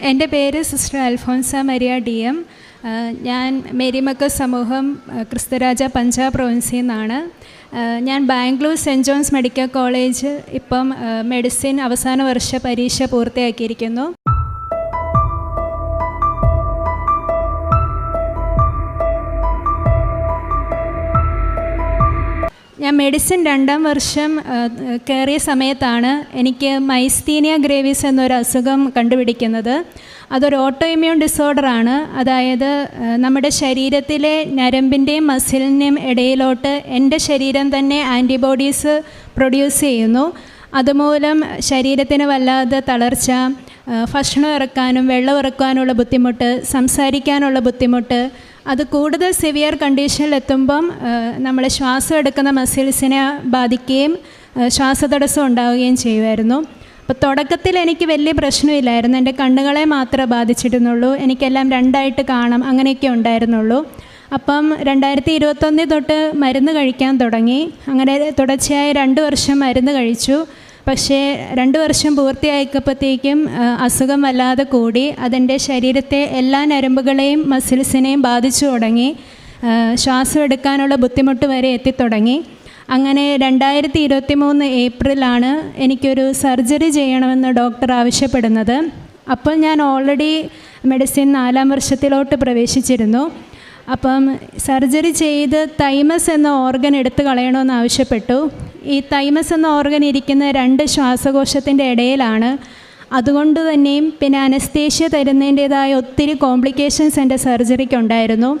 എന്റെ പേര് sister Alphonsa Maria D M. ഞാൻ മേരിമക്ക സമൂഹം ക്രിസ്തുരാജ പഞ്ചാബ് പ്രൊവിൻസിൽ നിന്നാണ്. ഞാൻ Bangalore saint John's medical college ഇപ്പം മെഡിസിൻ അവസാന വർഷ പരീക്ഷ പൂർത്തിയാക്കിയിരിക്കുന്നു. ഞാൻ മെഡിസിൻ രണ്ടാം വർഷം കയറിയ സമയത്താണ് എനിക്ക് മൈസ്തീനിയ ഗ്രേവിസ് എന്നൊരു അസുഖം കണ്ടുപിടിക്കുന്നത്. അതൊരു ഓട്ടോ ഡിസോർഡർ ഡിസോർഡറാണ് അതായത് നമ്മുടെ ശരീരത്തിലെ ഞരമ്പിന്റെയും മസിലിന്റെയും ഇടയിലോട്ട് എന്റെ ശരീരം തന്നെ ആന്റിബോഡീസ് പ്രൊഡ്യൂസ് ചെയ്യുന്നു. അതുമൂലം ശരീരത്തിന് വല്ലാതെ തളർച്ച ഭക്ഷണം ഇറക്കാനും വെള്ളം ഇറക്കാനുള്ള ബുദ്ധിമുട്ട് സംസാരിക്കാനുള്ള ബുദ്ധിമുട്ട് അത് കൂടുതൽ സിവിയർ കണ്ടീഷനിൽ എത്തുമ്പം നമ്മൾ ശ്വാസം എടുക്കുന്ന മസിൽസിനെ ബാധിക്കുകയും ശ്വാസതടസ്സം ഉണ്ടാവുകയും ചെയ്യുമായിരുന്നു. അപ്പോൾ തുടക്കത്തിൽ എനിക്ക് വലിയ പ്രശ്നമില്ലായിരുന്നു. എന്റെ കണ്ണുകളെ മാത്രമേ ബാധിച്ചിരുന്നുള്ളൂ. എനിക്കെല്ലാം രണ്ടായിട്ട് കാണാം അങ്ങനെയൊക്കെ ഉണ്ടായിരുന്നുള്ളൂ. അപ്പം രണ്ടായിരത്തി ഇരുപത്തൊന്നിൽ തൊട്ട് മരുന്ന് കഴിക്കാൻ തുടങ്ങി. അങ്ങനെ തുടർച്ചയായി രണ്ട് വർഷം മരുന്ന് കഴിച്ചു. പക്ഷേ രണ്ട് വർഷം പൂർത്തിയായപ്പോഴത്തേക്കും അസുഖം വല്ലാതെ കൂടി. അതെന്റെ ശരീരത്തെ എല്ലാ നരമ്പുകളെയും മസിൽസിനെയും ബാധിച്ചു തുടങ്ങി. ശ്വാസം എടുക്കാനുള്ള ബുദ്ധിമുട്ട് വരെ എത്തിത്തുടങ്ങി അങ്ങനെ രണ്ടായിരത്തി ഇരുപത്തി മൂന്ന് ഏപ്രിലാണ് എനിക്കൊരു സർജറി ചെയ്യണമെന്ന് ഡോക്ടർ ആവശ്യപ്പെടുന്നത്. അപ്പോൾ ഞാൻ ഓൾറെഡി മെഡിസിൻ നാലാം വർഷത്തിലോട്ട് പ്രവേശിച്ചിരുന്നു. അപ്പം സർജറി ചെയ്ത് തൈമസ് എന്ന ഓർഗൻ എടുത്തു കളയണമെന്ന് ആവശ്യപ്പെട്ടു. ഈ തൈമസ് എന്ന ഓർഗൻ ഇരിക്കുന്ന രണ്ട് ശ്വാസകോശത്തിന്റെ ഇടയിലാണ്. അതുകൊണ്ട് തന്നെയും പിന്നെ അനസ്തേഷ്യ തരുന്നതിന്റേതായ ഒത്തിരി കോംപ്ലിക്കേഷൻസ് എന്റെ സർജറിക്ക് ഉണ്ടായിരുന്നു.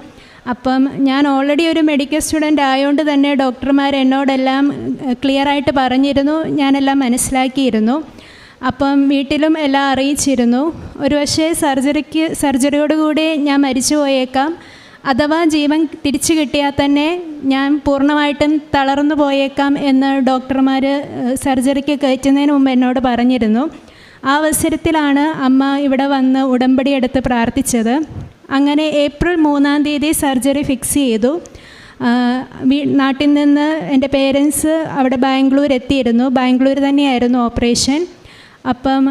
അപ്പം ഞാൻ ഓൾറെഡി ഒരു മെഡിക്കൽ സ്റ്റുഡന്റ് ആയതുകൊണ്ട് തന്നെ ഡോക്ടർമാർ എന്നോടെല്ലാം ക്ലിയറായിട്ട് പറഞ്ഞിരുന്നു. ഞാനെല്ലാം മനസ്സിലാക്കിയിരുന്നു. അപ്പം വീട്ടിലും എല്ലാം അറിയിച്ചിരുന്നു. ഒരു പക്ഷേ സർജറിക്ക് സർജറിയോടുകൂടി ഞാൻ മരിച്ചു പോയേക്കാം അഥവാ ജീവൻ തിരിച്ചു കിട്ടിയാൽ തന്നെ ഞാൻ പൂർണമായിട്ടും തളർന്നു പോയേക്കാം എന്ന് ഡോക്ടർമാർ സർജറിക്ക് കയറ്റുന്നതിന് മുമ്പ് എന്നോട് പറഞ്ഞിരുന്നു. ആ അവസരത്തിലാണ് അമ്മ ഇവിടെ വന്ന് ഉടമ്പടി എടുത്ത് പ്രാർത്ഥിച്ചത്. അങ്ങനെ ഏപ്രിൽ മൂന്നാം തീയതി സർജറി ഫിക്സ് ചെയ്തു. നാട്ടിൽ നിന്ന് എന്റെ പേരൻസ് അവിടെ ബാംഗ്ലൂർ എത്തിയിരുന്നു. ബാംഗ്ലൂർ തന്നെയായിരുന്നു ഓപ്പറേഷൻ. അപ്പം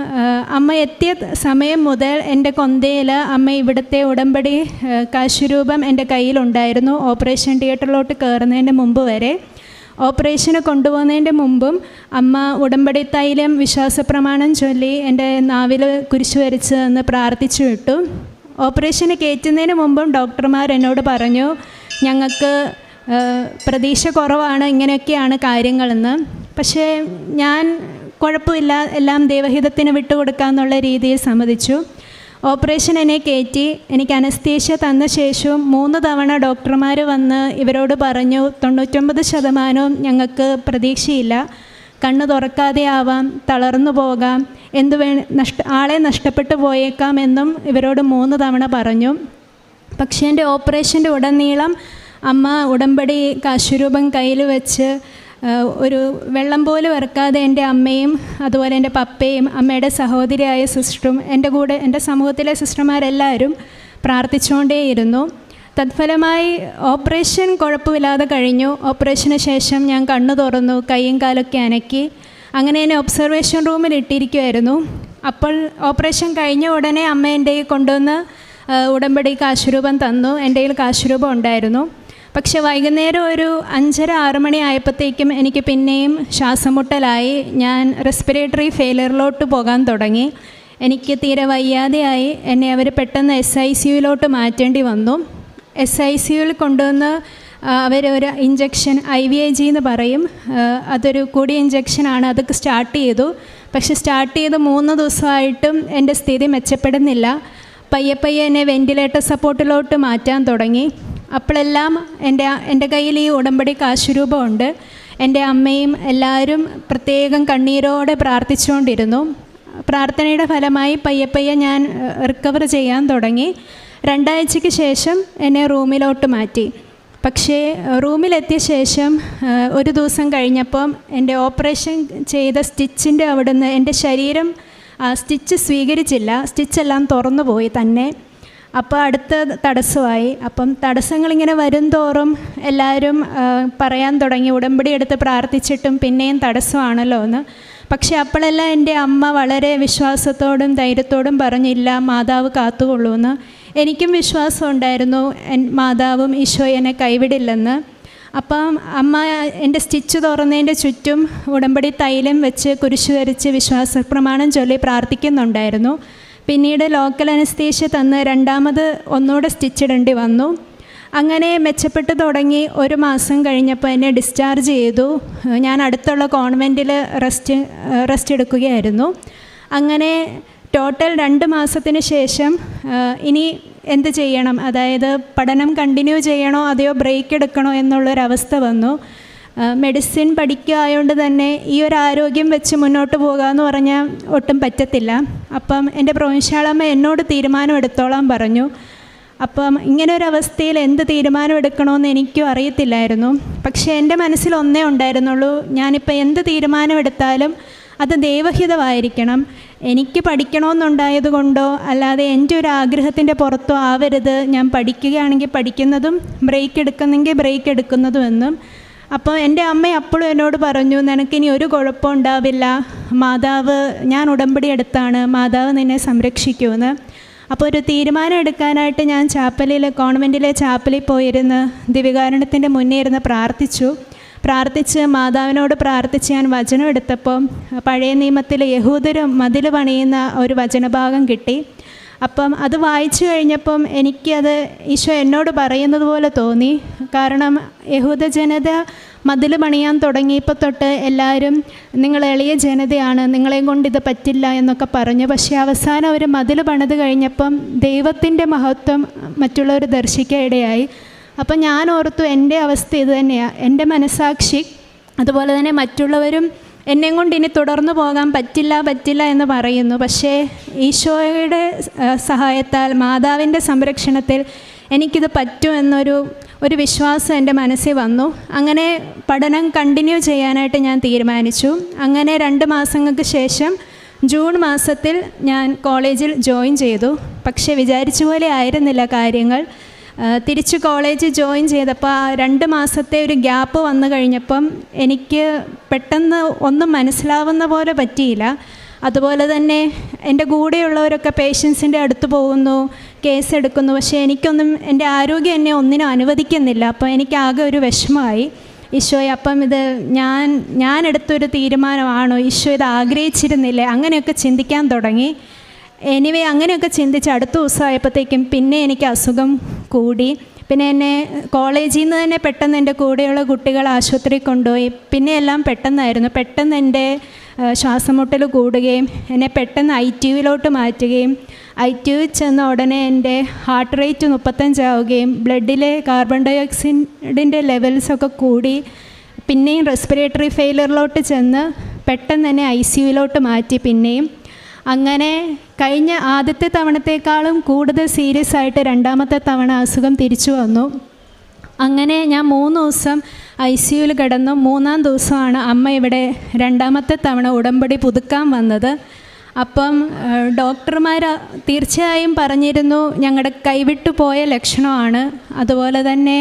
അമ്മ എത്തിയ സമയം മുതൽ എന്റെ കൊന്തയിൽ അമ്മ ഇവിടുത്തെ ഉടമ്പടി കാശുരൂപം എന്റെ കയ്യിലുണ്ടായിരുന്നു. ഓപ്പറേഷൻ തിയേറ്ററിലോട്ട് കയറുന്നതിന്റെ മുമ്പ് വരെ. ഓപ്പറേഷന് കൊണ്ടുപോകുന്നതിന്റെ മുമ്പും അമ്മ ഉടമ്പടി തൈലം വിശ്വാസപ്രമാണം ചൊല്ലി എന്റെ നാവിൽ കുരിശു വരച്ച് എന്ന് പ്രാർത്ഥിച്ചു വിട്ടു. ഓപ്പറേഷന് കയറ്റുന്നതിന് മുമ്പും ഡോക്ടർമാർ എന്നോട് പറഞ്ഞു ഞങ്ങൾക്ക് പ്രതീക്ഷ കുറവാണ് ഇങ്ങനെയൊക്കെയാണ് കാര്യങ്ങളെന്ന്. പക്ഷേ ഞാൻ കുഴപ്പമില്ല എല്ലാം ദൈവഹിതത്തിന് വിട്ടുകൊടുക്കാമെന്നുള്ള രീതിയിൽ സമ്മതിച്ചു. ഓപ്പറേഷൻ എന്നെ കയറ്റി എനിക്ക് അനസ്തേഷ്യ തന്ന ശേഷവും മൂന്ന് തവണ ഡോക്ടർമാർ വന്ന് ഇവരോട് പറഞ്ഞു തൊണ്ണൂറ്റൊമ്പത് ശതമാനവും ഞങ്ങൾക്ക് പ്രതീക്ഷയില്ല. കണ്ണു തുറക്കാതെ ആവാം തളർന്നു പോകാം എന്ത് വേ നഷ്ട ആളെ നഷ്ടപ്പെട്ടു പോയേക്കാം എന്നും ഇവരോട് മൂന്ന് തവണ പറഞ്ഞു. പക്ഷേ എന്റെ ഓപ്പറേഷന്റെ ഉടനീളം അമ്മ ഉടമ്പടി കാശുരൂപം കയ്യിൽ വെച്ച് ഒരു വെള്ളം പോലെ ഇറക്കാതെ എന്റെ അമ്മയും അതുപോലെ എന്റെ പപ്പയും അമ്മയുടെ സഹോദരിയായ സിസ്റ്ററും എന്റെ കൂടെ എന്റെ സമൂഹത്തിലെ സിസ്റ്റർമാരെല്ലാവരും പ്രാർത്ഥിച്ചുകൊണ്ടേയിരുന്നു. തത്ഫലമായി ഓപ്പറേഷൻ കുഴപ്പമില്ലാതെ കഴിഞ്ഞു. ഓപ്പറേഷന് ശേഷം ഞാൻ കണ്ണു തുറന്നു കൈയും കാലൊക്കെ അനക്കി. അങ്ങനെ എന്നെ ഒബ്സർവേഷൻ റൂമിൽ ഇട്ടിരിക്കുമായിരുന്നു അപ്പോൾ ഓപ്പറേഷൻ കഴിഞ്ഞ ഉടനെ അമ്മ എന്റെ കൊണ്ടുവന്ന് ഉടമ്പടി കാശുരൂപം തന്നു. എന്റെ കയ്യിൽ കാശുരൂപം ഉണ്ടായിരുന്നു. പക്ഷെ വൈകുന്നേരം ഒരു അഞ്ചര ആറ് മണി ആയപ്പോഴത്തേക്കും എനിക്ക് പിന്നെയും ശ്വാസമുട്ടലായി. ഞാൻ റെസ്പിറേറ്ററി ഫെയിലിയറിലോട്ട് പോകാൻ തുടങ്ങി. എനിക്ക് തീരെ വയ്യാതെയായി. എന്നെ അവർ പെട്ടെന്ന് എസ് ഐ സി യുയിലോട്ട് മാറ്റേണ്ടി വന്നു. എസ് ഐ സി കൊണ്ടുവന്ന് അവർ ഒരു injection I V I G എന്ന് പറയും. അതൊരു കൂടിയ ഇഞ്ചക്ഷനാണ് അതൊക്കെ സ്റ്റാർട്ട് ചെയ്തു. പക്ഷെ സ്റ്റാർട്ട് ചെയ്ത് മൂന്ന് ദിവസമായിട്ടും എന്റെ സ്ഥിതി മെച്ചപ്പെടുന്നില്ല. പയ്യെ പയ്യെ എന്നെ വെന്റിലേറ്റർ സപ്പോർട്ടിലോട്ട് മാറ്റാൻ തുടങ്ങി. അപ്പോഴെല്ലാം എന്റെ എന്റെ കയ്യിൽ ഈ ഉടമ്പടി കാശുരൂപമുണ്ട്. എന്റെ അമ്മയും എല്ലാവരും പ്രത്യേകം കണ്ണീരോടെ പ്രാർത്ഥിച്ചുകൊണ്ടിരുന്നു. പ്രാർത്ഥനയുടെ ഫലമായി പയ്യെ പയ്യെ ഞാൻ റിക്കവർ ചെയ്യാൻ തുടങ്ങി. രണ്ടാഴ്ചയ്ക്ക് ശേഷം എന്നെ റൂമിലോട്ട് മാറ്റി. പക്ഷേ റൂമിലെത്തിയ ശേഷം ഒരു ദിവസം കഴിഞ്ഞപ്പം എന്റെ ഓപ്പറേഷൻ ചെയ്ത സ്റ്റിച്ചിന്റെ അവിടുന്ന് എന്റെ ശരീരം സ്റ്റിച്ച് സ്വീകരിച്ചില്ല. സ്റ്റിച്ചെല്ലാം തുറന്നു പോയി തന്നെ. അപ്പോൾ അടുത്ത തടസ്സമായി. അപ്പം തടസ്സങ്ങളിങ്ങനെ വരും തോറും എല്ലാവരും പറയാൻ തുടങ്ങി. ഉടമ്പടി എടുത്ത് പ്രാർത്ഥിച്ചിട്ടും പിന്നെയും തടസ്സമാണല്ലോ എന്ന്. പക്ഷേ അപ്പോഴെല്ലാം എന്റെ അമ്മ വളരെ വിശ്വാസത്തോടും ധൈര്യത്തോടും പറഞ്ഞില്ല മാതാവ് കാത്തുകൊള്ളൂന്ന് എനിക്കും വിശ്വാസം ഉണ്ടായിരുന്നു മാതാവും ഈശോ എന്നെ കൈവിടില്ലെന്ന്. അപ്പം അമ്മ എന്റെ സ്റ്റിച്ച് തുറന്നതിന്റെ ചുറ്റും ഉടമ്പടി തൈലം വെച്ച് കുരിശു വരച്ച് വിശ്വാസ പ്രമാണം ചൊല്ലി പ്രാർത്ഥിക്കുന്നുണ്ടായിരുന്നു. പിന്നീട് ലോക്കൽ അനസ്തേഷ്യ തന്ന് രണ്ടാമത് ഒന്നുകൂടെ സ്റ്റിച്ച് ഇടേണ്ടി വന്നു. അങ്ങനെ മെച്ചപ്പെട്ട് തുടങ്ങി ഒരു മാസം കഴിഞ്ഞപ്പോൾ എന്നെ ഡിസ്ചാർജ് ചെയ്തു. ഞാൻ അടുത്തുള്ള കോൺവെന്റിൽ റെസ്റ്റ് റെസ്റ്റ് എടുക്കുകയായിരുന്നു. അങ്ങനെ ടോട്ടൽ രണ്ട് മാസത്തിന് ശേഷം ഇനി എന്ത് ചെയ്യണം? അതായത് പഠനം കണ്ടിന്യൂ ചെയ്യണോ അതെയോ ബ്രേക്ക് എടുക്കണോ എന്നുള്ളൊരവസ്ഥ വന്നു. മെഡിസിൻ പഠിക്കുക ആയതുകൊണ്ട് തന്നെ ഈ ഒരു ആരോഗ്യം വെച്ച് മുന്നോട്ട് പോകാമെന്ന് പറഞ്ഞാൽ ഒട്ടും പറ്റത്തില്ല. അപ്പം എന്റെ പ്രൊവിൻഷ്യാളമ്മ എന്നോട് തീരുമാനം എടുത്തോളാൻ പറഞ്ഞു. അപ്പം ഇങ്ങനെ ഒരു അവസ്ഥയിൽ എന്ത് തീരുമാനം എടുക്കണമെന്ന് എനിക്കും അറിയത്തില്ലായിരുന്നു. പക്ഷേ എന്റെ മനസ്സിൽ ഒന്നേ ഉണ്ടായിരുന്നുള്ളൂ. ഞാനിപ്പോൾ എന്ത് തീരുമാനം എടുത്താലും അത് ദൈവഹിതമായിരിക്കണം. എനിക്ക് പഠിക്കണമെന്നുണ്ടായത് കൊണ്ടോ അല്ലാതെ എന്റെ ഒരു ആഗ്രഹത്തിന്റെ പുറത്തോ ആവരുത്. ഞാൻ പഠിക്കുകയാണെങ്കിൽ പഠിക്കുന്നതും ബ്രേക്ക് എടുക്കുന്നെങ്കിൽ ബ്രേക്ക് എടുക്കുന്നതുമെന്നും അപ്പോൾ എന്റെ അമ്മ അപ്പോഴും എന്നോട് പറഞ്ഞു നിനക്കിനി ഒരു കുഴപ്പം ഉണ്ടാവില്ല. മാതാവ് ഞാൻ ഉടമ്പടി എടുത്താണ്. മാതാവ് നിന്നെ സംരക്ഷിക്കുമെന്ന്. അപ്പോൾ ഒരു തീരുമാനം എടുക്കാനായിട്ട് ഞാൻ ചാപ്പലിൽ കോൺവെന്റിലെ ചാപ്പലിൽ പോയിരുന്ന് ദിവികാരണത്തിന്റെ മുന്നേ ഇരുന്ന് പ്രാർത്ഥിച്ചു. പ്രാർത്ഥിച്ച് മാതാവിനോട് പ്രാർത്ഥിച്ച് ഞാൻ വചനം എടുത്തപ്പോൾ പഴയ നിയമത്തിൽ യഹൂദരും മതിൽ പണിയുന്ന ഒരു വചനഭാഗം കിട്ടി. അപ്പം അത് വായിച്ചു കഴിഞ്ഞപ്പം എനിക്കത് ഈശോ എന്നോട് പറയുന്നത് പോലെ തോന്നി. കാരണം യഹൂദ ജനത മതിൽ പണിയാൻ തുടങ്ങിയപ്പോൾ തൊട്ട് എല്ലാവരും നിങ്ങൾ എളിയ ജനതയാണ് നിങ്ങളെയും കൊണ്ട് ഇത് പറ്റില്ല എന്നൊക്കെ പറഞ്ഞു. പക്ഷേ അവസാനം അവർ മതിൽ പണിത് കഴിഞ്ഞപ്പം ദൈവത്തിന്റെ മഹത്വം മറ്റുള്ളവർ ദർശിക്കാൻ ഇടയായി അപ്പം ഞാൻ ഓർത്തു എന്റെ അവസ്ഥ ഇത് തന്നെയാണ് എന്റെ മനസാക്ഷി അതുപോലെ തന്നെ മറ്റുള്ളവരും എന്നെയും കൊണ്ട് ഇനി തുടർന്നു പോകാൻ പറ്റില്ല പറ്റില്ല എന്ന് പറയുന്നു. പക്ഷേ ഈശോയുടെ സഹായത്താൽ മാതാവിന്റെ സംരക്ഷണത്തിൽ എനിക്കിത് പറ്റുമെന്നൊരു ഒരു വിശ്വാസം എന്റെ മനസ്സിൽ വന്നു. അങ്ങനെ പഠനം കണ്ടിന്യൂ ചെയ്യാനായിട്ട് ഞാൻ തീരുമാനിച്ചു. അങ്ങനെ രണ്ട് മാസങ്ങൾക്ക് ശേഷം ജൂൺ മാസത്തിൽ ഞാൻ കോളേജിൽ ജോയിൻ ചെയ്തു. പക്ഷേ വിചാരിച്ച പോലെ ആയിരുന്നില്ല കാര്യങ്ങൾ. തിരിച്ച് കോളേജ് ജോയിൻ ചെയ്തപ്പോൾ രണ്ട് മാസത്തെ ഒരു ഗ്യാപ്പ് വന്നു കഴിഞ്ഞപ്പം എനിക്ക് പെട്ടെന്ന് ഒന്നും മനസ്സിലാവുന്ന പോലെ പറ്റിയില്ല. അതുപോലെ തന്നെ എന്റെ കൂടെയുള്ളവരൊക്കെ പേഷ്യൻസിന്റെ അടുത്ത് പോകുന്നു കേസ് എടുക്കുന്നു. പക്ഷേ എനിക്കൊന്നും എന്റെ ആരോഗ്യം എന്നെ ഒന്നിനും അനുവദിക്കുന്നില്ല. അപ്പോൾ എനിക്കാകെ ഒരു വിഷമമായി. ഈശോയെ അപ്പം ഇത് ഞാൻ ഞാൻ എടുത്തൊരു തീരുമാനമാണോ. ഈശോ ഇത് ആഗ്രഹിച്ചിരുന്നില്ലേ? അങ്ങനെയൊക്കെ ചിന്തിക്കാൻ തുടങ്ങി. എനിവേ അങ്ങനെയൊക്കെ ചിന്തിച്ച് അടുത്ത ദിവസമായപ്പോഴത്തേക്കും പിന്നെ എനിക്ക് അസുഖം കൂടി. പിന്നെ എന്നെ കോളേജിൽ നിന്ന് തന്നെ പെട്ടെന്ന് എന്റെ കൂടെയുള്ള കുട്ടികൾ ആശുപത്രി കൊണ്ടുപോയി. പിന്നെ എല്ലാം പെട്ടെന്നായിരുന്നു. പെട്ടെന്ന് എന്റെ ശ്വാസമുട്ടൽ കൂടുകയും എന്നെ പെട്ടെന്ന് ഐ ടി യുവിലോട്ട് മാറ്റുകയും ഐ ടി യുവിൽ ചെന്ന ഉടനെ എന്റെ ഹാർട്ട് റേറ്റ് മുപ്പത്തഞ്ചാവുകയും ബ്ലഡിലെ കാർബൺ ഡൈ ഓക്സൈഡിന്റെ ലെവൽസൊക്കെ കൂടി പിന്നെയും റെസ്പിറേറ്ററി ഫെയിലറിലോട്ട് ചെന്ന് പെട്ടെന്ന് തന്നെ ഐ സി യുവിലോട്ട് മാറ്റി പിന്നെയും. അങ്ങനെ കഴിഞ്ഞ ആദ്യത്തെ തവണത്തേക്കാളും കൂടുതൽ സീരിയസ് ആയിട്ട് രണ്ടാമത്തെ തവണ അസുഖം തിരിച്ചു വന്നു. അങ്ങനെ ഞാൻ മൂന്ന് ദിവസം ഐ സി യുവിൽ കിടന്നു. മൂന്നാം ദിവസമാണ് അമ്മ ഇവിടെ രണ്ടാമത്തെ തവണ ഉടമ്പടി പുതുക്കാൻ വന്നത്. അപ്പം ഡോക്ടർമാർ തീർച്ചയായും പറഞ്ഞിരുന്നു ഞങ്ങളുടെ കൈവിട്ടു പോയ ലക്ഷണമാണ്. അതുപോലെ തന്നെ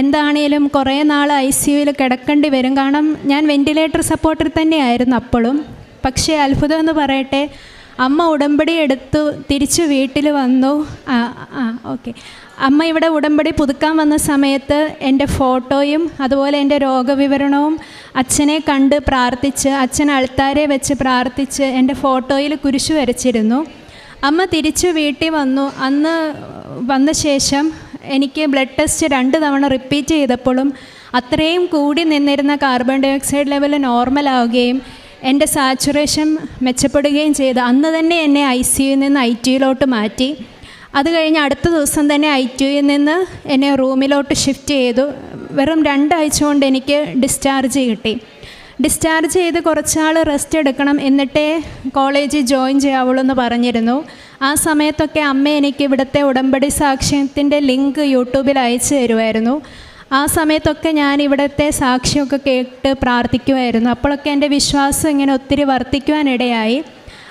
എന്താണേലും കുറേ നാൾ ഐ സി യുവിൽ കിടക്കേണ്ടി വരും. കാരണം ഞാൻ വെന്റിലേറ്റർ സപ്പോർട്ടിൽ തന്നെയായിരുന്നു അപ്പോഴും. പക്ഷേ അത്ഭുതം എന്ന് പറയട്ടെ അമ്മ ഉടമ്പടി എടുത്തു തിരിച്ച് വീട്ടിൽ വന്നു. ആ ആ ഓക്കെ. അമ്മ ഇവിടെ ഉടമ്പടി പുതുക്കാൻ വന്ന സമയത്ത് എന്റെ ഫോട്ടോയും അതുപോലെ എന്റെ രോഗവിവരണവും അച്ഛനെ കണ്ട് പ്രാർത്ഥിച്ച് അച്ഛൻ അൾത്താരെ വെച്ച് പ്രാർത്ഥിച്ച് എന്റെ ഫോട്ടോയിൽ കുരിശു വരച്ചിരുന്നു. അമ്മ തിരിച്ച് വീട്ടിൽ വന്നു. അന്ന് വന്ന ശേഷം എനിക്ക് ബ്ലഡ് ടെസ്റ്റ് രണ്ട് തവണ റിപ്പീറ്റ് ചെയ്തപ്പോഴും അത്രയും കൂടി നിന്നിരുന്ന carbon dioxide level normal ആവുകയും എന്റെ സാച്ചുറേഷൻ മെച്ചപ്പെടുകയും ചെയ്ത് അന്ന് തന്നെ എന്നെ ഐ സിയിൽ നിന്ന് ഐ ടിയിലോട്ട് മാറ്റി. അത് കഴിഞ്ഞ് അടുത്ത ദിവസം തന്നെ ഐ ടിയിൽ നിന്ന് എന്നെ റൂമിലോട്ട് ഷിഫ്റ്റ് ചെയ്തു. വെറും രണ്ടാഴ്ച കൊണ്ട് എനിക്ക് ഡിസ്ചാർജ് കിട്ടി. ഡിസ്ചാർജ് ചെയ്ത് കുറച്ചാൾ റെസ്റ്റ് എടുക്കണം എന്നിട്ടേ കോളേജിൽ ജോയിൻ ചെയ്യാവുള്ളൂ എന്ന് പറഞ്ഞിരുന്നു. ആ സമയത്തൊക്കെ അമ്മ എനിക്ക് ഇവിടുത്തെ ഉടമ്പടി സാക്ഷ്യത്തിന്റെ ലിങ്ക് യൂട്യൂബിൽ അയച്ചു തരുമായിരുന്നു. ആ സമയത്തൊക്കെ ഞാൻ ഇവിടുത്തെ സാക്ഷ്യമൊക്കെ കേട്ട് പ്രാർത്ഥിക്കുമായിരുന്നു അപ്പോഴൊക്കെ എന്റെ വിശ്വാസം ഇങ്ങനെ ഒത്തിരി വർദ്ധിക്കുവാനിടയായി.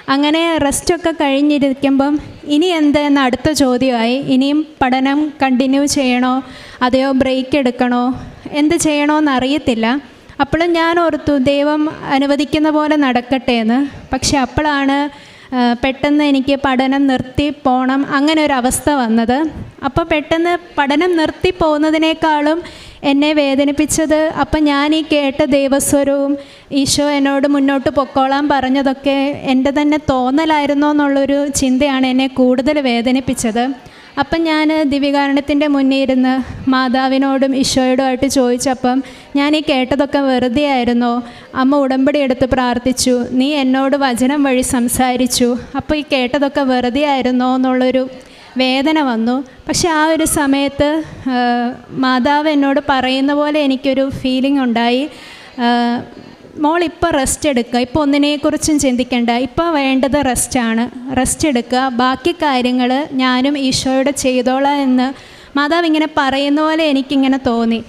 അങ്ങനെ റെസ്റ്റൊക്കെ കഴിഞ്ഞിരിക്കുമ്പം ഇനി എന്തെന്ന് അടുത്ത ചോദ്യമായി. ഇനിയും പഠനം കണ്ടിന്യൂ ചെയ്യണോ? അതെയോ ബ്രേക്ക് എടുക്കണോ? എന്ത് ചെയ്യണോന്നറിയത്തില്ല അപ്പോഴും ഞാൻ ഓർത്തു ദൈവം അനുവദിക്കുന്ന പോലെ നടക്കട്ടെ എന്ന്. പക്ഷെ അപ്പോഴാണ് പെട്ടെന്ന് എനിക്ക് പഠനം നിർത്തി പോകണം അങ്ങനെ ഒരു അവസ്ഥ വന്നത്. അപ്പോൾ പെട്ടെന്ന് പഠനം നിർത്തി പോകുന്നതിനേക്കാളും എന്നെ വേദനിപ്പിച്ചത് അപ്പം ഞാൻ ഈ കേട്ട ദൈവസ്വരവും ഈശോ എന്നോട് മുന്നോട്ട് പൊക്കോളാൻ പറഞ്ഞതൊക്കെ എന്റെ തന്നെ തോന്നലായിരുന്നോ എന്നുള്ളൊരു ചിന്തയാണ് എന്നെ കൂടുതൽ വേദനിപ്പിച്ചത്. അപ്പം ഞാൻ ദിവ്യകാരണത്തിന്റെ മുന്നേ ഇരുന്ന് മാതാവിനോടും ഈശോയോടുമായിട്ട് ചോദിച്ചപ്പം ഞാൻ ഈ കേട്ടതൊക്കെ വെറുതെ ആയിരുന്നോ. അമ്മ ഉടമ്പടി എടുത്ത് പ്രാർത്ഥിച്ചു. നീ എന്നോട് വചനം വഴി സംസാരിച്ചു. അപ്പോൾ ഈ കേട്ടതൊക്കെ വെറുതെ ആയിരുന്നോ എന്നുള്ളൊരു വേദന വന്നു. പക്ഷെ ആ ഒരു സമയത്ത് മാതാവ് എന്നോട് പറയുന്ന പോലെ എനിക്കൊരു ഫീലിംഗ് ഉണ്ടായി. മോൾ ഇപ്പോൾ റെസ്റ്റ് എടുക്കുക. ഇപ്പോൾ ഒന്നിനെക്കുറിച്ചും ചിന്തിക്കേണ്ട. ഇപ്പോൾ വേണ്ടത് റെസ്റ്റാണ് റെസ്റ്റ് എടുക്കുക. ബാക്കി കാര്യങ്ങൾ ഞാനും ഈശോയോട് ചെയ്തോളാം എന്ന് മാതാവ് ഇങ്ങനെ പറയുന്ന പോലെ എനിക്കിങ്ങനെ തോന്നി.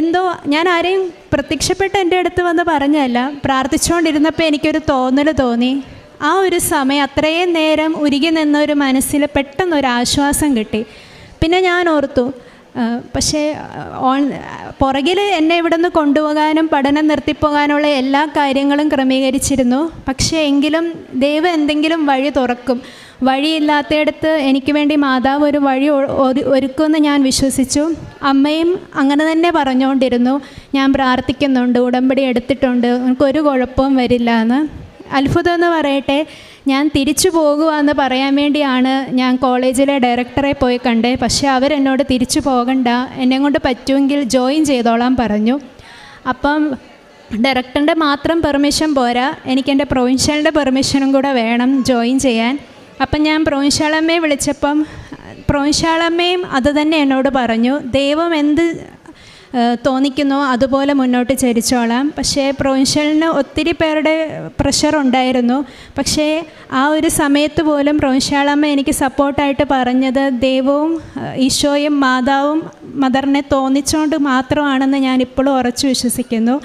എന്തോ ഞാൻ ആരെയും പ്രത്യക്ഷപ്പെട്ട് എന്റെ അടുത്ത് വന്ന് പറഞ്ഞല്ല പ്രാർത്ഥിച്ചുകൊണ്ടിരുന്നപ്പോൾ എനിക്കൊരു തോന്നൽ തോന്നി. ആ ഒരു സമയം അത്രയും നേരം ഉരുകി നിന്ന ഒരു മനസ്സിൽ പെട്ടെന്നൊരു ആശ്വാസം കിട്ടി. പിന്നെ ഞാൻ ഓർത്തു പക്ഷേ ഓൺ പുറകിൽ എന്നെ ഇവിടെ നിന്ന് കൊണ്ടുപോകാനും പഠനം നിർത്തിപ്പോകാനുള്ള എല്ലാ കാര്യങ്ങളും ക്രമീകരിച്ചിരുന്നു. പക്ഷേ എങ്കിലും ദൈവം എന്തെങ്കിലും വഴി തുറക്കും. വഴിയില്ലാത്തയിടത്ത് എനിക്ക് വേണ്ടി മാതാവ് ഒരു വഴി ഒരുക്കുമെന്ന് ഞാൻ വിശ്വസിച്ചു. അമ്മയും അങ്ങനെ തന്നെ പറഞ്ഞുകൊണ്ടിരുന്നു. ഞാൻ പ്രാർത്ഥിക്കുന്നുണ്ട് ഉടമ്പടി എടുത്തിട്ടുണ്ട്. എനിക്കൊരു കുഴപ്പവും വരില്ല എന്ന് അത്ഭുതം എന്ന് പറയട്ടെ ഞാൻ തിരിച്ചു പോകുകയെന്ന് പറയാൻ വേണ്ടിയാണ് ഞാൻ കോളേജിലെ ഡയറക്ടറെ പോയി കണ്ടേ. പക്ഷേ അവരെന്നോട് തിരിച്ചു പോകണ്ട എന്നെ കൊണ്ട് പറ്റുമെങ്കിൽ ജോയിൻ ചെയ്തോളാം പറഞ്ഞു. അപ്പം ഡയറക്ടറിന്റെ മാത്രം പെർമിഷൻ പോരാ. എനിക്കെന്റെ പ്രൊവിൻഷ്യലിന്റെ പെർമിഷനും കൂടെ വേണം ജോയിൻ ചെയ്യാൻ. അപ്പം ഞാൻ പ്രൊവിൻഷ്യാളമ്മയെ വിളിച്ചപ്പം പ്രൊവിൻഷ്യാളമ്മയും അത് തന്നെ എന്നോട് പറഞ്ഞു. ദൈവം എന്ത് തോന്നിക്കുന്നോ. അതുപോലെ മുന്നോട്ട് ചരിച്ചോളാം. പക്ഷേ പ്രൊവിൻഷ്യലിന് ഒത്തിരി പേരുടെ പ്രഷർ ഉണ്ടായിരുന്നു. പക്ഷേ ആ ഒരു സമയത്ത് പോലും പ്രൊവിൻഷ്യാളമ്മ എനിക്ക് സപ്പോർട്ടായിട്ട് പറഞ്ഞത് ദൈവവും ഈശോയും മാതാവും മദറിനെ തോന്നിച്ചുകൊണ്ട് മാത്രമാണെന്ന് ഞാൻ ഇപ്പോഴും ഉറച്ചു വിശ്വസിക്കുന്നു.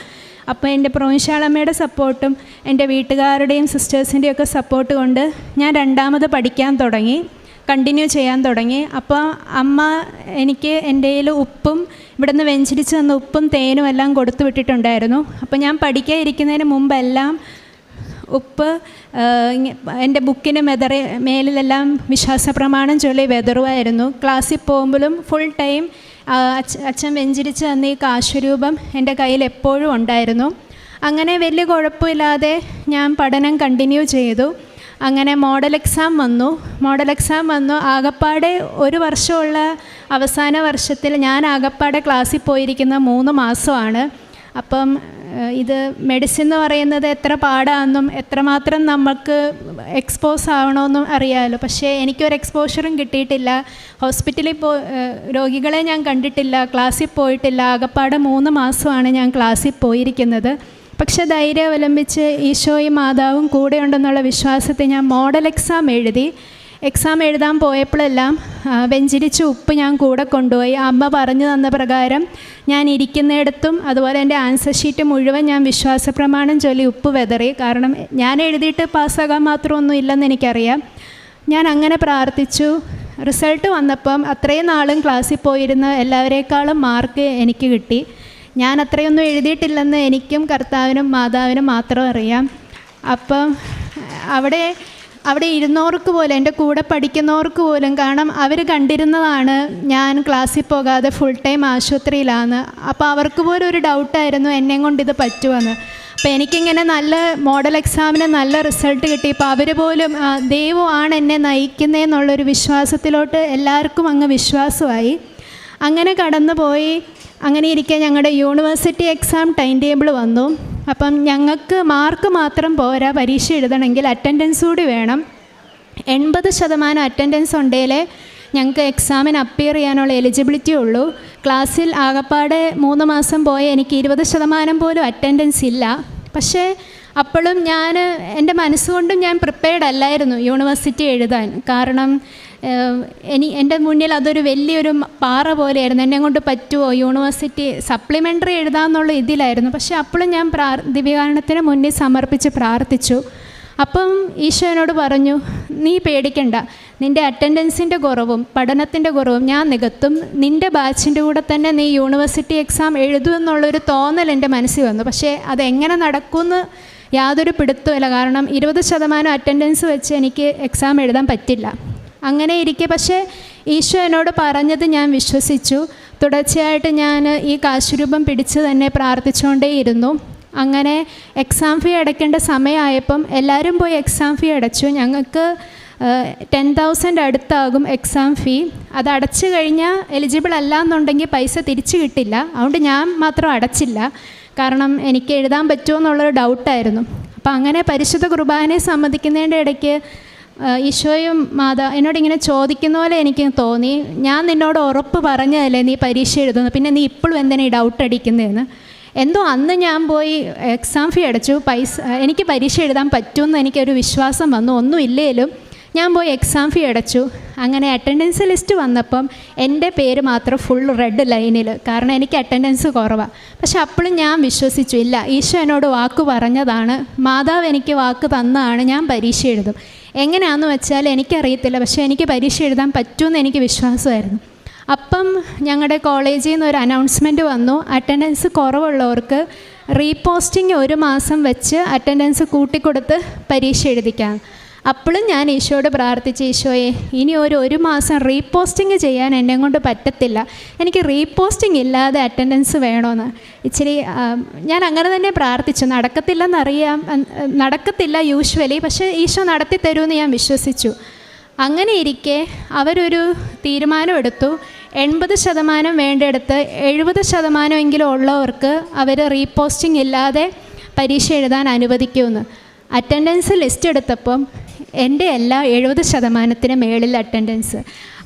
അപ്പോൾ എന്റെ പ്രൊവിൻഷ്യാളമ്മയുടെ സപ്പോർട്ടും എന്റെ വീട്ടുകാരുടെയും സിസ്റ്റേഴ്സിന്റെയൊക്കെ സപ്പോർട്ട് കൊണ്ട് ഞാൻ രണ്ടാമത് പഠിക്കാൻ തുടങ്ങി. കണ്ടിന്യൂ ചെയ്യാൻ തുടങ്ങി. അപ്പോൾ അമ്മ എനിക്ക് എന്റെ കയ്യിൽ ഉപ്പും ഇവിടെ നിന്ന് വെഞ്ചരിച്ച് തന്ന ഉപ്പും തേനും എല്ലാം കൊടുത്തു വിട്ടിട്ടുണ്ടായിരുന്നു. അപ്പോൾ ഞാൻ പഠിക്കാൻ ഇരിക്കുന്നതിന് മുമ്പെല്ലാം ഉപ്പ് എന്റെ ബുക്കിന് മെതറി മേലിലെല്ലാം വിശ്വാസ പ്രമാണം ചൊല്ലി വെതറുമായിരുന്നു. ക്ലാസ്സിൽ പോകുമ്പോഴും ഫുൾ ടൈം അച്ഛൻ വെഞ്ചരിച്ച് തന്ന ഈ കാശുരൂപം എന്റെ കയ്യിൽ എപ്പോഴും ഉണ്ടായിരുന്നു. അങ്ങനെ വലിയ കുഴപ്പമില്ലാതെ ഞാൻ പഠനം കണ്ടിന്യൂ ചെയ്തു. അങ്ങനെ മോഡൽ എക്സാം വന്നു. മോഡൽ എക്സാം വന്നു. ആകപ്പാടെ ഒരു വർഷമുള്ള അവസാന വർഷത്തിൽ ഞാൻ ആകപ്പാടെ ക്ലാസ്സിൽ പോയിരിക്കുന്ന മൂന്ന് മാസമാണ്. അപ്പം ഇത് മെഡിസിൻ എന്ന് പറയുന്നത് എത്ര പാടാണെന്നും എത്രമാത്രം നമുക്ക് എക്സ്പോസ് ആവണമെന്നും അറിയാമല്ലോ പക്ഷേ എനിക്കൊരു എക്സ്പോഷറും കിട്ടിയിട്ടില്ല. ഹോസ്പിറ്റലിൽ പോ രോഗികളെ ഞാൻ കണ്ടിട്ടില്ല. ക്ലാസ്സിൽ പോയിട്ടില്ല. ആകപ്പാടെ മൂന്ന് മാസമാണ് ഞാൻ ക്ലാസ്സിൽ പോയിരിക്കുന്നത്. പക്ഷെ ധൈര്യം അവലംബിച്ച് ഈശോയും മാതാവും കൂടെ ഉണ്ടെന്നുള്ള വിശ്വാസത്തെ ഞാൻ മോഡൽ എക്സാം എഴുതി. എക്സാം എഴുതാൻ പോയപ്പോഴെല്ലാം വെഞ്ചിരിച്ച ഉപ്പ് ഞാൻ കൂടെ കൊണ്ടുപോയി. അമ്മ പറഞ്ഞു തന്ന പ്രകാരം ഞാൻ ഇരിക്കുന്നിടത്തും അതുപോലെ എന്റെ ആൻസർ ഷീറ്റ് മുഴുവൻ ഞാൻ വിശ്വാസ പ്രമാണം ചൊല്ലി ഉപ്പ് വെതറി. കാരണം ഞാൻ എഴുതിയിട്ട് പാസ്സാകാൻ മാത്രമൊന്നും ഇല്ലെന്ന് എനിക്കറിയാം. ഞാൻ അങ്ങനെ പ്രാർത്ഥിച്ചു. റിസൾട്ട് വന്നപ്പം അത്രയും നാളും ക്ലാസ്സിൽ പോയിരുന്ന എല്ലാവരേക്കാളും മാർക്ക് എനിക്ക് കിട്ടി. ഞാൻ അത്രയൊന്നും എഴുതിയിട്ടില്ലെന്ന് എനിക്കും കർത്താവിനും മാതാവിനും മാത്രം അറിയാം. അപ്പം അവിടെ അവിടെ ഇരുന്നവർക്ക് പോലും എന്റെ കൂടെ പഠിക്കുന്നവർക്ക് പോലും കാരണം അവർ കണ്ടിരുന്നതാണ് ഞാൻ ക്ലാസ്സിൽ പോകാതെ ഫുൾ ടൈം ആശുപത്രിയിലാണ് അപ്പോൾ അവർക്ക് പോലും ഒരു ഡൗട്ടായിരുന്നു എന്നെ കൊണ്ട് ഇത് പറ്റുമെന്ന് അപ്പോൾ എനിക്കിങ്ങനെ നല്ല മോഡൽ എക്സാമിന് നല്ല റിസൾട്ട് കിട്ടി അപ്പോൾ അവർ പോലും ദൈവമാണ് എന്നെ നയിക്കുന്നതെന്നുള്ളൊരു വിശ്വാസത്തിലോട്ട് എല്ലാവർക്കും അങ്ങ് വിശ്വാസമായി. അങ്ങനെ കടന്നു പോയി അങ്ങനെ ഇരിക്കെ ഞങ്ങളുടെ യൂണിവേഴ്സിറ്റി എക്സാം ടൈം ടേബിൾ വന്നു. അപ്പം ഞങ്ങൾക്ക് മാർക്ക് മാത്രം പോരാ പരീക്ഷ എഴുതണമെങ്കിൽ അറ്റൻഡൻസ് കൂടി വേണം. എൺപത് ശതമാനം അറ്റൻഡൻസ് ഉണ്ടെങ്കിലേ ഞങ്ങൾക്ക് എക്സാമിന് അപ്പിയർ ചെയ്യാനുള്ള എലിജിബിലിറ്റി ഉള്ളൂ. ക്ലാസ്സിൽ ആകപ്പാടെ മൂന്ന് മാസം പോയ എനിക്ക് ഇരുപത് ശതമാനം പോലും അറ്റൻഡൻസ് ഇല്ല. പക്ഷേ അപ്പോഴും ഞാൻ എന്റെ മനസ്സുകൊണ്ടും ഞാൻ പ്രിപ്പയർഡ് അല്ലായിരുന്നു യൂണിവേഴ്സിറ്റി എഴുതാൻ. കാരണം എനി എന്റെ മുന്നിൽ അതൊരു വലിയൊരു പാറ പോലെയായിരുന്നു. എന്നെ കൊണ്ട് പറ്റുമോ യൂണിവേഴ്സിറ്റി സപ്ലിമെന്ററി എഴുതാമെന്നുള്ള ഇതിലായിരുന്നു. പക്ഷേ അപ്പോഴും ഞാൻ പ്രാർ ദിവ്യകാരണത്തിന് മുന്നിൽ സമർപ്പിച്ച് പ്രാർത്ഥിച്ചു. അപ്പം ഈശോനോട് പറഞ്ഞു നീ പേടിക്കണ്ട. നിന്റെ അറ്റൻഡൻസിന്റെ കുറവും പഠനത്തിന്റെ കുറവും ഞാൻ നികത്തും. നിന്റെ ബാച്ചിന്റെ കൂടെ തന്നെ നീ യൂണിവേഴ്സിറ്റി എക്സാം എഴുതുമെന്നുള്ളൊരു തോന്നൽ എന്റെ മനസ്സിൽ വന്നു. പക്ഷേ അതെങ്ങനെ നടക്കുമെന്ന് യാതൊരു പിടുത്തമില്ല കാരണം ഇരുപത് ശതമാനം അറ്റൻഡൻസ് വെച്ച് എനിക്ക് എക്സാം എഴുതാൻ പറ്റില്ല. അങ്ങനെ ഇരിക്കെ. പക്ഷേ ഈശോ എന്നോട് പറഞ്ഞത് ഞാൻ വിശ്വസിച്ചു. തുടർച്ചയായിട്ട് ഞാൻ ഈ കാശുരൂപം പിടിച്ച് തന്നെ പ്രാർത്ഥിച്ചുകൊണ്ടേയിരുന്നു. അങ്ങനെ എക്സാം ഫീ അടയ്ക്കേണ്ട സമയമായപ്പം എല്ലാവരും പോയി എക്സാം ഫീ അടച്ചു. ഞങ്ങൾക്ക് ടെൻ തൗസൻഡ് അടുത്താകും എക്സാം ഫീ അത് അടച്ചു കഴിഞ്ഞാൽ എലിജിബിൾ അല്ല എന്നുണ്ടെങ്കിൽ പൈസ തിരിച്ചു കിട്ടില്ല. അതുകൊണ്ട് ഞാൻ മാത്രം അടച്ചില്ല. കാരണം എനിക്ക് എഴുതാൻ പറ്റുമോ എന്നുള്ളൊരു ഡൗട്ടായിരുന്നു. അപ്പോൾ അങ്ങനെ പരിശുദ്ധ കുർബാനയെ സമ്മതിക്കുന്നതിന്റെ ഇടയ്ക്ക് ഈശോയും മാതാ എന്നോട് ഇങ്ങനെ ചോദിക്കുന്ന പോലെ എനിക്ക് തോന്നി. ഞാൻ നിന്നോട് ഉറപ്പ് പറഞ്ഞതല്ലേ നീ പരീക്ഷ എഴുതുന്നു? പിന്നെ നീ ഇപ്പോഴും എന്തിനാ ഈ ഡൗട്ട് അടിക്കുന്നതെന്ന്? എന്തോ അന്ന് ഞാൻ പോയി എക്സാം ഫീ അടച്ചു. പൈസ എനിക്ക് പരീക്ഷ എഴുതാൻ പറ്റുമെന്ന് എനിക്കൊരു വിശ്വാസം വന്നു. ഒന്നും ഇല്ലേലും ഞാൻ പോയി എക്സാം ഫീ അടച്ചു. അങ്ങനെ അറ്റൻഡൻസ് ലിസ്റ്റ് വന്നപ്പം എന്റെ പേര് മാത്രം ഫുൾ റെഡ് ലൈനിൽ കാരണം എനിക്ക് അറ്റൻഡൻസ് കുറവാണ് പക്ഷെ അപ്പോഴും ഞാൻ വിശ്വസിച്ചു ഇല്ല ഈശോ എന്നോട് വാക്ക് പറഞ്ഞതാണ്. മാതാവ് എനിക്ക് വാക്ക് തന്നതാണ് ഞാൻ പരീക്ഷ എഴുതും. എങ്ങനെയാണെന്ന് വെച്ചാൽ എനിക്കറിയത്തില്ല പക്ഷേ എനിക്ക് പരീക്ഷ എഴുതാൻ പറ്റുമെന്ന് എനിക്ക് വിശ്വാസമായിരുന്നു. അപ്പം ഞങ്ങളുടെ കോളേജിൽ നിന്ന് ഒരു അനൗൺസ്മെന്റ് വന്നു. അറ്റൻഡൻസ് കുറവുള്ളവർക്ക് റീപോസ്റ്റിംഗ് ഒരു മാസം വെച്ച് അറ്റൻഡൻസ് കൂട്ടിക്കൊടുത്ത് പരീക്ഷ എഴുതിക്കാം. അപ്പോഴും ഞാൻ ഈശോയോട് പ്രാർത്ഥിച്ച് ഈശോയെ ഇനി ഒരു ഒരു മാസം റീപോസ്റ്റിംഗ് ചെയ്യാൻ എന്നെ കൊണ്ട് പറ്റത്തില്ല. എനിക്ക് റീപോസ്റ്റിംഗ് ഇല്ലാതെ അറ്റൻഡൻസ് വേണമെന്ന് ഇച്ചിരി ഞാൻ അങ്ങനെ തന്നെ പ്രാർത്ഥിച്ചു. നടക്കത്തില്ലെന്നറിയാം നടക്കത്തില്ല യൂഷ്വലി പക്ഷേ ഈശോ നടത്തി തരുമെന്ന് ഞാൻ വിശ്വസിച്ചു. അങ്ങനെ ഇരിക്കെ അവരൊരു തീരുമാനമെടുത്തു എൺപത് ശതമാനം വേണ്ടെടുത്ത് എഴുപത് ശതമാനമെങ്കിലും ഉള്ളവർക്ക് അവർ റീപോസ്റ്റിംഗ് ഇല്ലാതെ പരീക്ഷ എഴുതാൻ അനുവദിക്കുമെന്ന്. അറ്റൻഡൻസ് ലിസ്റ്റ് എടുത്തപ്പം എന്റെ എല്ലാ എഴുപത് ശതമാനത്തിന് മേളിൽ അറ്റൻഡൻസ്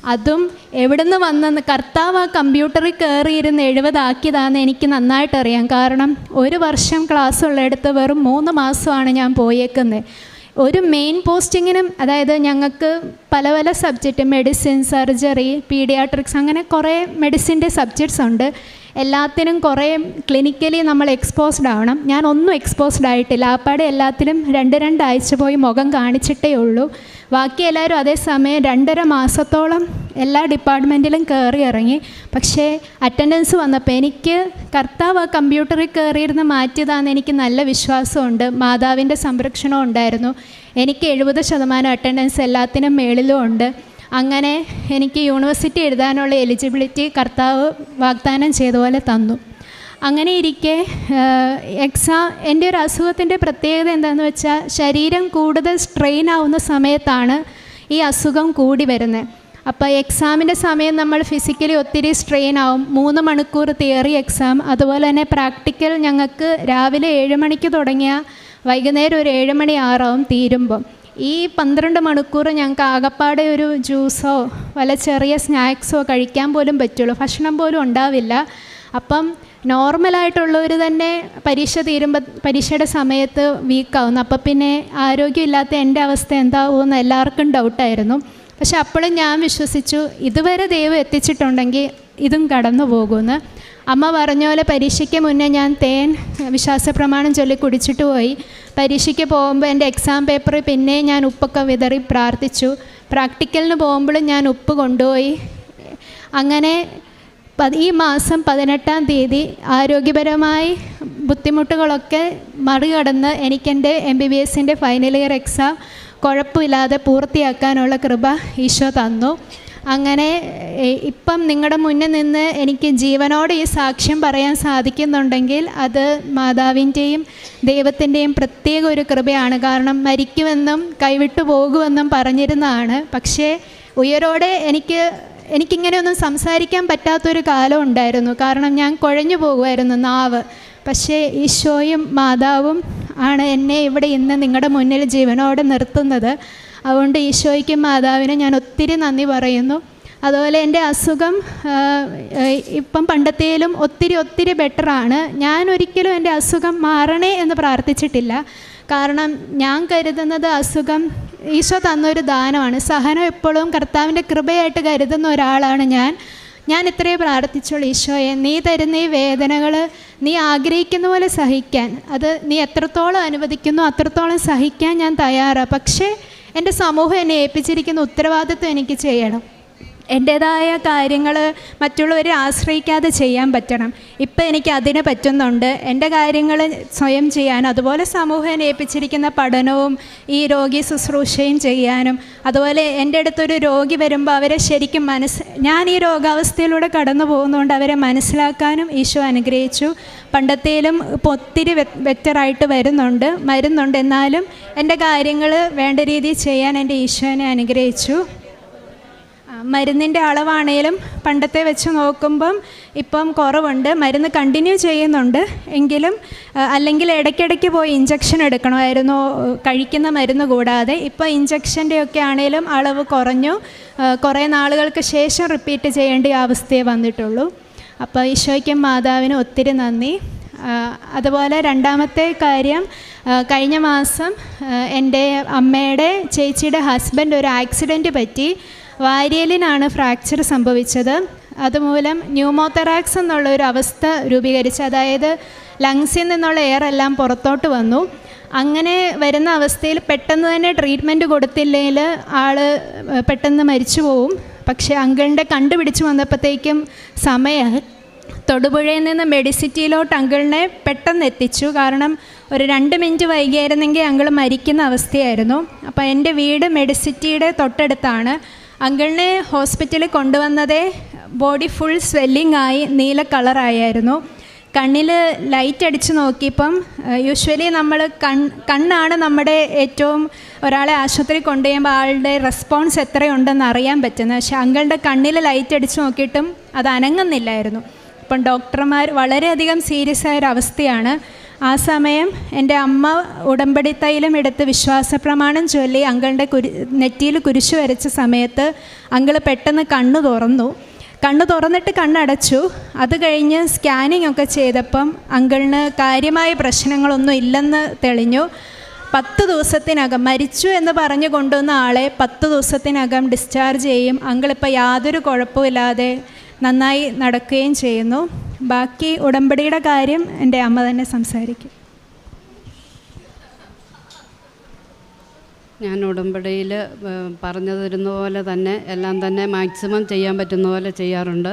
അതും എവിടുന്ന് വന്നെന്ന് കർത്താവ് ആ കമ്പ്യൂട്ടറിൽ കയറിയിരുന്ന് എഴുപതാക്കിയതാണെന്ന് എനിക്ക് നന്നായിട്ട് അറിയാം കാരണം ഒരു വർഷം ക്ലാസ് ഉള്ളിടത്ത് വെറും മൂന്ന് മാസമാണ് ഞാൻ പോയേക്കുന്നത് ഒരു മെയിൻ പോസ്റ്റിങ്ങിനും അതായത് ഞങ്ങൾക്ക് പല പല സബ്ജക്റ്റ് മെഡിസിൻ സർജറി പീഡിയാട്രിക്സ് അങ്ങനെ കുറേ മെഡിസിന്റെ സബ്ജക്ട്സ് ഉണ്ട്. എല്ലാത്തിനും കുറേ ക്ലിനിക്കലി നമ്മൾ എക്സ്പോസ്ഡ് ആവണം. ഞാൻ ഒന്നും എക്സ്പോസ്ഡ് ആയിട്ടില്ല. ആപ്പാടെ എല്ലാത്തിനും രണ്ട് രണ്ടാഴ്ച പോയി മുഖം കാണിച്ചിട്ടേ ഉള്ളൂ. ബാക്കി എല്ലാവരും അതേസമയം രണ്ടര മാസത്തോളം എല്ലാ ഡിപ്പാർട്ട്മെന്റിലും കയറി ഇറങ്ങി. പക്ഷേ അറ്റൻഡൻസ് വന്നപ്പോൾ എനിക്ക് കർത്താവ് ആ കമ്പ്യൂട്ടറിൽ കയറിയിരുന്ന് മാറ്റിയതാണെന്ന് എനിക്ക് നല്ല വിശ്വാസമുണ്ട്. മാതാവിന്റെ സംരക്ഷണം ഉണ്ടായിരുന്നു. എനിക്ക് എഴുപത് ശതമാനം അറ്റൻഡൻസ് എല്ലാത്തിനും മേളിലും ഉണ്ട്. അങ്ങനെ എനിക്ക് യൂണിവേഴ്സിറ്റി എഴുതാനുള്ള എലിജിബിലിറ്റി കർത്താവ് വാഗ്ദാനം ചെയ്ത പോലെ തന്നു. അങ്ങനെ ഇരിക്കെ എക്സാം എന്റെ ഒരു അസുഖത്തിന്റെ പ്രത്യേകത എന്താണെന്ന് വെച്ചാൽ ശരീരം കൂടുതൽ സ്ട്രെയിൻ ആവുന്ന സമയത്താണ് ഈ അസുഖം കൂടി വരുന്നത് അപ്പോൾ എക്സാമിന്റെ സമയം നമ്മൾ ഫിസിക്കലി ഒത്തിരി സ്ട്രെയിൻ ആവും. മൂന്ന് മണിക്കൂർ തിയറി എക്സാം. അതുപോലെ തന്നെ പ്രാക്ടിക്കൽ ഞങ്ങൾക്ക് രാവിലെ ഏഴ് മണിക്ക് തുടങ്ങിയ വൈകുന്നേരം ഒരു ഏഴ് മണി ആറാവും തീരുമ്പം. ഈ പന്ത്രണ്ട് മണിക്കൂർ ഞങ്ങൾക്ക് ആകപ്പാടെ ഒരു ജ്യൂസോ വല്ല ചെറിയ സ്നാക്സോ കഴിക്കാൻ പോലും പറ്റുള്ളൂ. ഭക്ഷണം പോലും ഉണ്ടാവില്ല. അപ്പം നോർമലായിട്ടുള്ളവർ തന്നെ പരീക്ഷ തീരുമ്പോൾ പരീക്ഷയുടെ സമയത്ത് വീക്കാവുന്നു. അപ്പം പിന്നെ ആരോഗ്യമില്ലാത്ത എന്റെ അവസ്ഥ എന്താവുമെന്ന് എല്ലാവർക്കും ഡൗട്ടായിരുന്നു. പക്ഷെ അപ്പോഴും ഞാൻ വിശ്വസിച്ചു ഇതുവരെ ദൈവം എത്തിച്ചിട്ടുണ്ടെങ്കിൽ ഇതും കടന്നു പോകുമെന്ന് അമ്മ പറഞ്ഞ പോലെ പരീക്ഷയ്ക്ക് മുന്നേ ഞാൻ തേൻ വിശ്വാസ പ്രമാണം ചൊല്ലി കുടിച്ചിട്ട് പോയി. പരീക്ഷയ്ക്ക് പോകുമ്പോൾ എന്റെ എക്സാം പേപ്പർ പിന്നെ ഞാൻ ഉപ്പൊക്കെ വിതറി പ്രാർത്ഥിച്ചു. പ്രാക്ടിക്കലിന് പോകുമ്പോഴും ഞാൻ ഉപ്പ് കൊണ്ടുപോയി. അങ്ങനെ ഈ മാസം പതിനെട്ടാം തീയതി ആരോഗ്യപരമായി ബുദ്ധിമുട്ടുകളൊക്കെ മറികടന്ന് എനിക്കെന്റെ എം ബി ബി എസിന്റെ ഫൈനൽ ഇയർ എക്സാം കുഴപ്പമില്ലാതെ പൂർത്തിയാക്കാനുള്ള കൃപ ഈശോ തന്നു. അങ്ങനെ ഇപ്പം നിങ്ങളുടെ മുന്നിൽ നിന്ന് എനിക്ക് ജീവനോട് ഈ സാക്ഷ്യം പറയാൻ സാധിക്കുന്നുണ്ടെങ്കിൽ അത് മാതാവിന്റെയും ദൈവത്തിന്റെയും പ്രത്യേക ഒരു കൃപയാണ്. കാരണം മരിക്കുമെന്നും കൈവിട്ടു പോകുമെന്നും പറഞ്ഞിരുന്നതാണ്. പക്ഷേ ഉയരോടെ എനിക്ക് എനിക്കിങ്ങനെയൊന്നും സംസാരിക്കാൻ പറ്റാത്തൊരു കാലം ഉണ്ടായിരുന്നു. കാരണം ഞാൻ കുഴഞ്ഞു പോകുമായിരുന്നു നാവ്. പക്ഷേ ഈശോയും മാതാവും ആണ് എന്നെ ഇവിടെ ഇന്ന് നിങ്ങളുടെ മുന്നിൽ ജീവനോടെ നിർത്തുന്നത്. അതുകൊണ്ട് ഈശോയ്ക്കും മാതാവിനും ഞാൻ ഒത്തിരി നന്ദി പറയുന്നു. അതുപോലെ എന്റെ അസുഖം ഇപ്പം പണ്ടത്തേലും ഒത്തിരി ഒത്തിരി ബെറ്ററാണ് ഞാൻ ഒരിക്കലും എന്റെ അസുഖം മാറണേ എന്ന് പ്രാർത്ഥിച്ചിട്ടില്ല. കാരണം ഞാൻ കരുതുന്നത് അസുഖം ഈശോ തന്നൊരു ദാനമാണ്. സഹനം എപ്പോഴും കർത്താവിന്റെ കൃപയായിട്ട് കരുതുന്ന ഒരാളാണ് ഞാൻ. ഞാൻ ഇത്രയേ പ്രാർത്ഥിച്ചുള്ളൂ ഈശോയെ. നീ തരുന്ന ഈ വേദനകൾ നീ ആഗ്രഹിക്കുന്ന പോലെ സഹിക്കാൻ. അത് നീ എത്രത്തോളം അനുവദിക്കുന്നു അത്രത്തോളം സഹിക്കാൻ ഞാൻ തയ്യാറാണ് പക്ഷേ എന്റെ സമൂഹം എന്നെ ഏൽപ്പിച്ചിരിക്കുന്ന ഉത്തരവാദിത്വം എനിക്ക് ചെയ്യണം. എന്റേതായ കാര്യങ്ങൾ മറ്റുള്ളവരെ ആശ്രയിക്കാതെ ചെയ്യാൻ പറ്റണം. ഇപ്പം എനിക്ക് അതിന് പറ്റുന്നുണ്ട്. എന്റെ കാര്യങ്ങൾ സ്വയം ചെയ്യാൻ അതുപോലെ സമൂഹം ഏൽപ്പിച്ചിരിക്കുന്ന പഠനവും ഈ രോഗി ശുശ്രൂഷയും ചെയ്യാനും അതുപോലെ എന്റെ അടുത്തൊരു രോഗി വരുമ്പോൾ അവരെ ശരിക്കും മനസ്സ് ഞാൻ ഈ രോഗാവസ്ഥയിലൂടെ കടന്നു പോകുന്നതുകൊണ്ട് അവരെ മനസ്സിലാക്കാനും ഈശോ അനുഗ്രഹിച്ചു. പണ്ടത്തേലും ഇപ്പോൾ ഒത്തിരി ബെറ്ററായിട്ട് വരുന്നുണ്ട് മരുന്നുണ്ട് എന്നാലും എന്റെ കാര്യങ്ങൾ വേണ്ട രീതിയിൽ ചെയ്യാൻ എന്റെ ഈശോനെ അനുഗ്രഹിച്ചു. മരുന്നിന്റെ അളവാണേലും പണ്ടത്തെ വെച്ച് നോക്കുമ്പം ഇപ്പം കുറവുണ്ട്. മരുന്ന് കണ്ടിന്യൂ ചെയ്യുന്നുണ്ട്. എങ്കിലും അല്ലെങ്കിൽ ഇടയ്ക്കിടയ്ക്ക് പോയി ഇഞ്ചക്ഷൻ എടുക്കണമായിരുന്നു. കഴിക്കുന്ന മരുന്ന് കൂടാതെ ഇപ്പോൾ ഇഞ്ചക്ഷന്റെ ഒക്കെ ആണേലും അളവ് കുറഞ്ഞു. കുറേ നാളുകൾക്ക് ശേഷം റിപ്പീറ്റ് ചെയ്യേണ്ട അവസ്ഥയെ വന്നിട്ടുള്ളൂ. അപ്പോൾ ഈശോയ്ക്കും മാതാവിനും ഒത്തിരി നന്ദി. അതുപോലെ രണ്ടാമത്തെ കാര്യം കഴിഞ്ഞ മാസം എന്റെ അമ്മയുടെ ചേച്ചിയുടെ ഹസ്ബൻഡ് ഒരു ആക്സിഡന്റ് പറ്റി. വാരിയലിനാണ് ഫ്രാക്ചർ സംഭവിച്ചത്. അതുമൂലം ന്യൂമോതെറാക്സ് എന്നുള്ള ഒരു അവസ്ഥ രൂപീകരിച്ച് അതായത് ലങ്സിൽ നിന്നുള്ള എയർ എല്ലാം പുറത്തോട്ട് വന്നു. അങ്ങനെ വരുന്ന അവസ്ഥയിൽ പെട്ടെന്ന് തന്നെ ട്രീറ്റ്മെന്റ് കൊടുത്തില്ലെങ്കിൽ ആൾ പെട്ടെന്ന് മരിച്ചു പോവും. പക്ഷേ അങ്കിളിന്റെ കണ്ടുപിടിച്ച് വന്നപ്പോഴത്തേക്കും സമയം തൊടുപുഴയിൽ നിന്ന് മെഡിസിറ്റിയിലോട്ട് അങ്കിളിനെ പെട്ടെന്ന് എത്തിച്ചു. കാരണം ഒരു രണ്ട് മിനിറ്റ് വൈകിയായിരുന്നെങ്കിൽ അങ്കിൾ മരിക്കുന്ന അവസ്ഥയായിരുന്നു. അപ്പോൾ എന്റെ വീട് മെഡിസിറ്റിയുടെ തൊട്ടടുത്താണ്. അങ്കിളിനെ ഹോസ്പിറ്റലിൽ കൊണ്ടുവന്നതേ ബോഡി ഫുൾ സ്വെല്ലിംഗ് ആയി നീല കളറായിരുന്നു കണ്ണിൽ ലൈറ്റ് അടിച്ച് നോക്കിയപ്പം യൂഷ്വലി നമ്മൾ കൺ കണ്ണാണ് നമ്മുടെ ഏറ്റവും ഒരാളെ ആശുപത്രി കൊണ്ടുപോയുമ്പോൾ ആളുടെ റെസ്പോൺസ് എത്രയുണ്ടെന്ന് അറിയാൻ പറ്റുന്നത്. പക്ഷേ അങ്കിളുടെ കണ്ണിൽ ലൈറ്റ് അടിച്ച് നോക്കിയിട്ടും അത് അനങ്ങുന്നില്ലായിരുന്നു. അപ്പം ഡോക്ടർമാർ വളരെയധികം സീരിയസ് ആയ ഒരു അവസ്ഥയാണ് ആ സമയം എന്റെ അമ്മ ഉടമ്പടി തൈലം എടുത്ത് വിശ്വാസ പ്രമാണം ചൊല്ലി അങ്കിളുടെ കുരി നെറ്റിയിൽ കുരിശ് വരച്ച സമയത്ത് അങ്കിൾ പെട്ടെന്ന് കണ്ണു തുറന്നു. കണ്ണു തുറന്നിട്ട് കണ്ണടച്ചു. അത് കഴിഞ്ഞ് സ്കാനിങ് ഒക്കെ ചെയ്തപ്പം അങ്കിളിന് കാര്യമായ പ്രശ്നങ്ങളൊന്നും ഇല്ലെന്ന് തെളിഞ്ഞു. പത്ത് ദിവസത്തിനകം മരിച്ചു എന്ന് പറഞ്ഞു കൊണ്ടുവന്ന ആളെ പത്ത് ദിവസത്തിനകം ഡിസ്ചാർജ് ചെയ്യും. അങ്കിളിപ്പോൾ യാതൊരു കുഴപ്പമില്ലാതെ നന്നായി നടക്കുകയും ചെയ്യുന്നു. ബാക്കി ഉടമ്പടിയുടെ കാര്യം എന്റെ അമ്മ തന്നെ സംസാരിക്കും. ഞാൻ ഉടമ്പടിയിൽ പറഞ്ഞു തരുന്ന പോലെ തന്നെ എല്ലാം തന്നെ മാക്സിമം ചെയ്യാൻ പറ്റുന്ന പോലെ ചെയ്യാറുണ്ട്.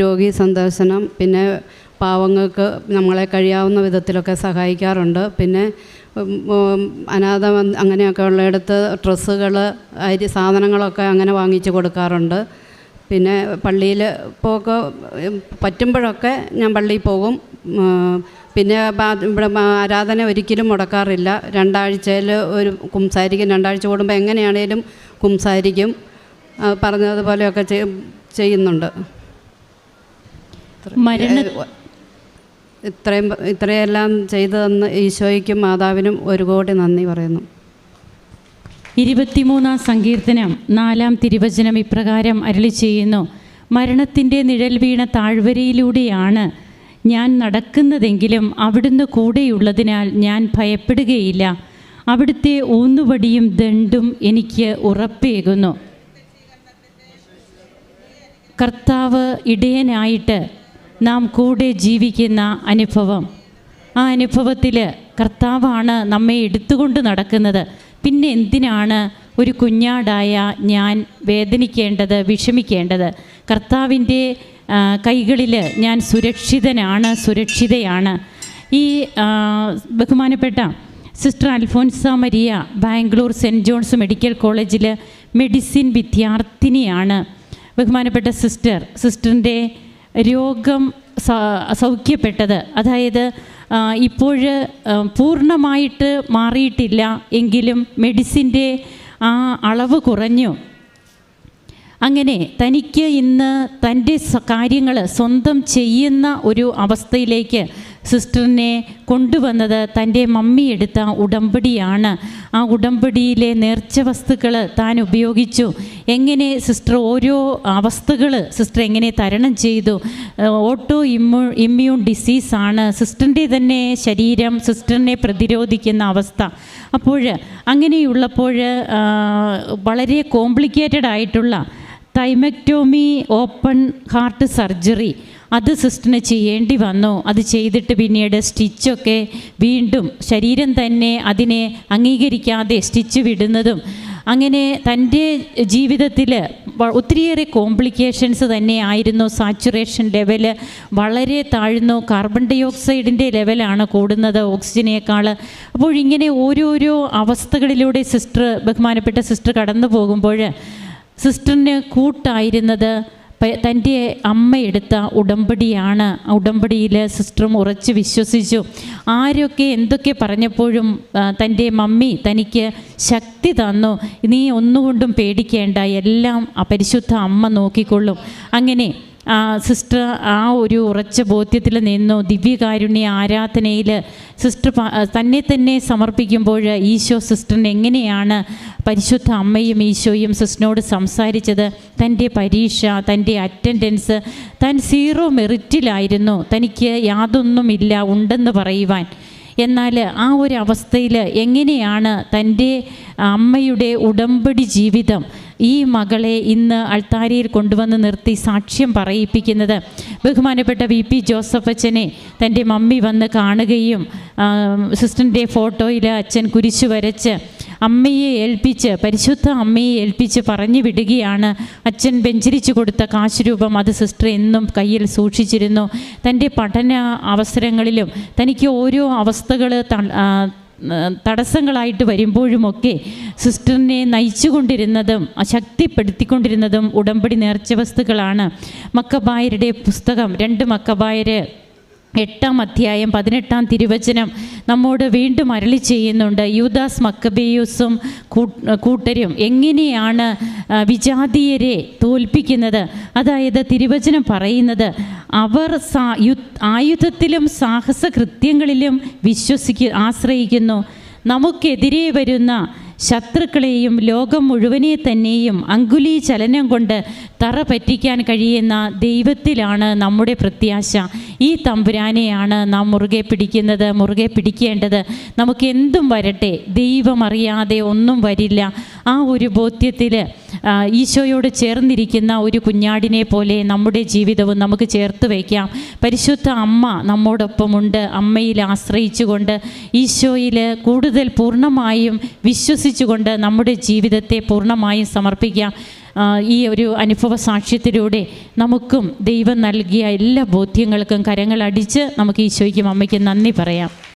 രോഗി സന്ദർശനം പിന്നെ പാവങ്ങൾക്ക് നമ്മളെ കഴിയാവുന്ന വിധത്തിലൊക്കെ സഹായിക്കാറുണ്ട്. പിന്നെ അനാഥ അങ്ങനെയൊക്കെ ഉള്ളിടത്ത് ഡ്രസ്സുകൾ അരി സാധനങ്ങളൊക്കെ അങ്ങനെ വാങ്ങിച്ചു കൊടുക്കാറുണ്ട്. പിന്നെ പള്ളിയിൽ പോക്ക് പറ്റുമ്പോഴൊക്കെ ഞാൻ പള്ളിയിൽ പോകും. പിന്നെ ഇവിടെ ആരാധന ഒരിക്കലും മുടക്കാറില്ല. രണ്ടാഴ്ചയിൽ ഒരു കുംസാരിക്കും. രണ്ടാഴ്ച കൂടുമ്പോൾ എങ്ങനെയാണേലും കുംസാരിക്കും. പറഞ്ഞതുപോലെയൊക്കെ ചെയ്യുന്നുണ്ട്. ഇത്രയും ഇത്രയെല്ലാം ചെയ്തു തന്ന് ഈശോയ്ക്കും മാതാവിനും ഒരു കോടി നന്ദി പറയുന്നു. ഇരുപത്തിമൂന്നാം സങ്കീർത്തനം നാലാം തിരുവചനം ഇപ്രകാരം അരളി ചെയ്യുന്നു. മരണത്തിന്റെ നിഴൽ വീണ താഴ്വരയിലൂടെയാണ് ഞാൻ നടക്കുന്നതെങ്കിലും അവിടുന്ന് കൂടെയുള്ളതിനാൽ ഞാൻ ഭയപ്പെടുകയില്ല. അവിടുത്തെ ഊന്നുവടിയും ദണ്ടും എനിക്ക് ഉറപ്പേകുന്നു. കർത്താവ് ഇടയനായിട്ട് നാം കൂടെ ജീവിക്കുന്ന അനുഭവം. ആ അനുഭവത്തിൽ കർത്താവാണ് നമ്മെ എടുത്തുകൊണ്ട് നടക്കുന്നത്. പിന്നെ എന്തിനാണ് ഒരു കുഞ്ഞാടായ ഞാൻ വേദനിക്കേണ്ടത് വിഷമിക്കേണ്ടത്? കർത്താവിന്റെ കൈകളിൽ ഞാൻ സുരക്ഷിതനാണ് സുരക്ഷിതയാണ്. ഈ ബഹുമാനപ്പെട്ട sister Alphonsa Maria Bangalore saint John's medical കോളേജിൽ മെഡിസിൻ വിദ്യാർത്ഥിനിയാണ്. ബഹുമാനപ്പെട്ട സിസ്റ്റർ സിസ്റ്ററിന്റെ രോഗം സൗഖ്യപ്പെട്ടത്. അതായത് ഇപ്പോൾ പൂർണമായിട്ട് മാറിയിട്ടില്ല എങ്കിലും മെഡിസിന്റെ ആ അളവ് കുറഞ്ഞു. അങ്ങനെ തനിക്ക് ഇന്ന് തന്റെ കാര്യങ്ങൾ സ്വന്തം ചെയ്യുന്ന ഒരു അവസ്ഥയിലേക്ക് സിസ്റ്ററിനെ കൊണ്ടുവന്നത് തന്റെ മമ്മി എടുത്ത ഉടമ്പടിയാണ്. ആ ഉടമ്പടിയിലെ നേർച്ച വസ്തുക്കൾ താൻ ഉപയോഗിച്ചു. എങ്ങനെ സിസ്റ്റർ ഓരോ അവസ്ഥകൾ സിസ്റ്റർ എങ്ങനെ തരണം ചെയ്തു? ഓട്ടോ ഇമ്മ്യൂ ഇമ്മ്യൂൺ ഡിസീസാണ് സിസ്റ്ററിന്റെ തന്നെ ശരീരം സിസ്റ്ററിനെ പ്രതിരോധിക്കുന്ന അവസ്ഥ. അപ്പോൾ അങ്ങനെയുള്ളപ്പോൾ വളരെ കോംപ്ലിക്കേറ്റഡ് ആയിട്ടുള്ള തൈമക്ടോമി ഓപ്പൺ ഹാർട്ട് സർജറി അത് സിസ്റ്ററിന് ചെയ്യേണ്ടി വന്നു. അത് ചെയ്തിട്ട് പിന്നീട് സ്റ്റിച്ചൊക്കെ വീണ്ടും ശരീരം തന്നെ അതിനെ അംഗീകരിക്കാതെ സ്റ്റിച്ച് വിടുന്നതും അങ്ങനെ തന്റെ ജീവിതത്തിൽ ഒത്തിരിയേറെ കോംപ്ലിക്കേഷൻസ് തന്നെ ആയിരുന്നു. സാച്ചുറേഷൻ ലെവൽ വളരെ താഴ്ന്നു. കാർബൺ ഡൈ ഓക്സൈഡിന്റെ ലെവലാണ് കൂടുന്നത് ഓക്സിജനേക്കാൾ അപ്പോൾ ഇങ്ങനെ ഓരോരോ അവസ്ഥകളിലൂടെ സിസ്റ്റർ ബഹുമാനപ്പെട്ട സിസ്റ്റർ കടന്നു പോകുമ്പോൾ സിസ്റ്ററിന് കൂട്ടായിരുന്നത് തന്റെ അമ്മ എടുത്ത ഉടമ്പടിയാണ്. ഉടമ്പടിയിൽ സിസ്റ്ററും ഉറച്ച് വിശ്വസിച്ചു. ആരൊക്കെ എന്തൊക്കെ പറഞ്ഞപ്പോഴും തന്റെ മമ്മി തനിക്ക് ശക്തി തന്നു. നീ ഒന്നുകൊണ്ടും പേടിക്കേണ്ട. എല്ലാം പരിശുദ്ധ അമ്മ നോക്കിക്കൊള്ളും. അങ്ങനെ സിസ്റ്റർ ആ ഒരു ഉറച്ച ബോധ്യത്തിൽ നിന്നു ദിവ്യകാരുണ്യ ആരാധനയിൽ സിസ്റ്റർ തന്നെ തന്നെ സമർപ്പിക്കുമ്പോൾ ഈശോ സിസ്റ്ററിന് എങ്ങനെയാണ് പരിശുദ്ധ അമ്മയും ഈശോയും സിസ്റ്ററിനോട് സംസാരിച്ചത്? തന്റെ പരീക്ഷ തന്റെ അറ്റൻഡൻസ് താൻ സീറോ മെറിറ്റിലായിരുന്നു തനിക്ക് യാതൊന്നുമില്ല ഉണ്ടെന്ന് പറയുവാൻ. എന്നാൽ ആ ഒരു അവസ്ഥയിൽ എങ്ങനെയാണ് തന്റെ അമ്മയുടെ ഉടമ്പടി ജീവിതം ഈ മകളെ ഇന്ന് അൾത്താരിയിൽ കൊണ്ടുവന്ന് നിർത്തി സാക്ഷ്യം പറയിപ്പിക്കുന്നത്. ബഹുമാനപ്പെട്ട വി പി ജോസഫ് അച്ഛനെ തന്റെ മമ്മി വന്ന് കാണുകയും സിസ്റ്ററിന്റെ ഫോട്ടോയിൽ അച്ഛൻ കുരിശു വരച്ച് അമ്മയെ ഏൽപ്പിച്ച് പരിശുദ്ധ അമ്മയെ ഏൽപ്പിച്ച് പറഞ്ഞു വിടുകയാണ്. അച്ഛൻ വെഞ്ചരിച്ചു കൊടുത്ത കാശ് രൂപം അത് സിസ്റ്റർ എന്നും കയ്യിൽ സൂക്ഷിച്ചിരുന്നു. തന്റെ പഠന അവസരങ്ങളിലും തനിക്ക് ഓരോ അവസ്ഥകൾ തടസ്സങ്ങളായിട്ട് വരുമ്പോഴുമൊക്കെ സിസ്റ്ററിനെ നയിച്ചുകൊണ്ടിരുന്നതും ശക്തിപ്പെടുത്തിക്കൊണ്ടിരുന്നതും ഉടമ്പടി നേർച്ച വസ്തുക്കളാണ്. മക്കബായരുടെ പുസ്തകം രണ്ട് മക്കബായര് എട്ടാം അധ്യായം പതിനെട്ടാം തിരുവചനം നമ്മോട് വീണ്ടും അരളി ചെയ്യുന്നുണ്ട്. യൂദാസ് മക്കബേയൂസും കൂട്ടരും എങ്ങനെയാണ് വിജാതീയരെ തോൽപ്പിക്കുന്നത്? അതായത് തിരുവചനം പറയുന്നത് അവർ ആയുധത്തിലും സാഹസകൃത്യങ്ങളിലും വിശ്വസിക്കു ആശ്രയിക്കുന്നു. നമുക്കെതിരെ വരുന്ന ശത്രുക്കളെയും ലോകം മുഴുവനെ തന്നെയും അങ്കുലി ചലനം കൊണ്ട് തറ പറ്റിക്കാൻ കഴിയുന്ന ദൈവത്തിലാണ് നമ്മുടെ പ്രത്യാശ. ഈ തമ്പുരാനെയാണ് നാം മുറുകെ പിടിക്കുന്നത് മുറുകെ പിടിക്കേണ്ടത്. നമുക്ക് എന്തും വരട്ടെ ദൈവം അറിയാതെ ഒന്നും വരില്ല. ആ ഒരു ബോധ്യത്തിൽ ഈശോയോട് ചേർന്നിരിക്കുന്ന ഒരു കുഞ്ഞാടിനെ പോലെ നമ്മുടെ ജീവിതവും നമുക്ക് ചേർത്ത് വയ്ക്കാം. പരിശുദ്ധ അമ്മ നമ്മോടൊപ്പമുണ്ട് അമ്മയിൽ ആശ്രയിച്ചുകൊണ്ട് ഈശോയിൽ കൂടുതൽ പൂർണമായും വിശ്വസിച്ചുകൊണ്ട് നമ്മുടെ ജീവിതത്തെ പൂർണമായും സമർപ്പിക്കാം. ഈ ഒരു അനുഭവ സാക്ഷ്യത്തിലൂടെ നമുക്കും ദൈവം നൽകിയ എല്ലാ ബോധ്യങ്ങൾക്കും കരങ്ങളടിച്ച് നമുക്ക് ഈശോയ്ക്കും അമ്മയ്ക്കും നന്ദി പറയാം.